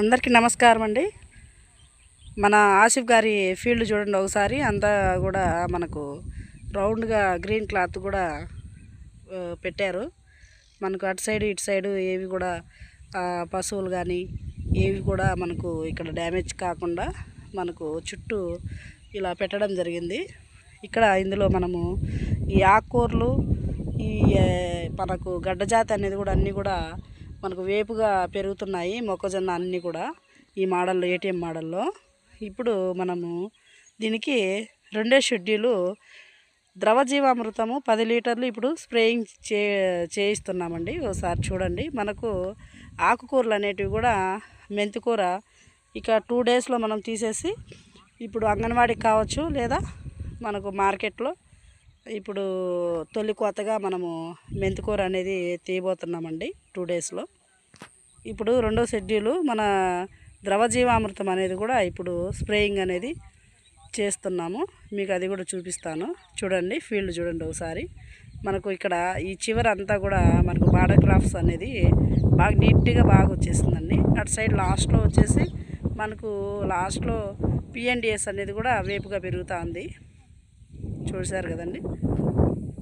అందరికీ నమస్కారం అండి. మన ఆసిఫ్ గారి ఫీల్డ్ చూడండి ఒకసారి. అంతా కూడా మనకు రౌండ్గా గ్రీన్ క్లాత్ కూడా పెట్టారు. మనకు అటు సైడ్ ఇటు సైడ్ ఏవి కూడా పశువులు కానీ ఏవి కూడా మనకు ఇక్కడ డ్యామేజ్ కాకుండా మనకు చుట్టూ ఇలా పెట్టడం జరిగింది. ఇక్కడ ఇందులో మనము ఈ ఆకుకూరలు ఈ మనకు గడ్డ జాతి అనేది కూడా అన్నీ కూడా మనకు వేపుగా పెరుగుతున్నాయి మొక్కజొన్న అన్నీ కూడా ఈ మోడల్లో ఏటీఎం మోడల్లో. ఇప్పుడు మనము దీనికి రెండే షెడ్యూలు. ద్రవ జీవామృతము పది లీటర్లు ఇప్పుడు స్ప్రేయింగ్ చే చేయిస్తున్నామండి. ఒకసారి చూడండి. మనకు ఆకుకూరలు అనేటివి కూడా మెంతికూర ఇక టూ డేస్లో మనం తీసేసి ఇప్పుడు అంగన్వాడీకి కావచ్చు లేదా మనకు మార్కెట్లో ఇప్పుడు తొలి కొత్తగా మనము మెంతికూర అనేది తీయబోతున్నామండి టూ డేస్లో. ఇప్పుడు రెండో షెడ్యూలు మన ద్రవజీవామృతం అనేది కూడా ఇప్పుడు స్ప్రేయింగ్ అనేది చేస్తున్నాము. మీకు అది కూడా చూపిస్తాను. చూడండి ఫీల్డ్ చూడండి ఒకసారి. మనకు ఇక్కడ ఈ చివర అంతా కూడా మనకు బార్డర్ క్రాఫ్ట్స్ అనేది బాగా నీట్గా బాగా వచ్చేసిందండి. అటు సైడ్ లాస్ట్లో వచ్చేసి మనకు లాస్ట్లో పిఎన్డిఎస్ అనేది కూడా వేపుగా పెరుగుతూ ఉంది చూసారు కదండి?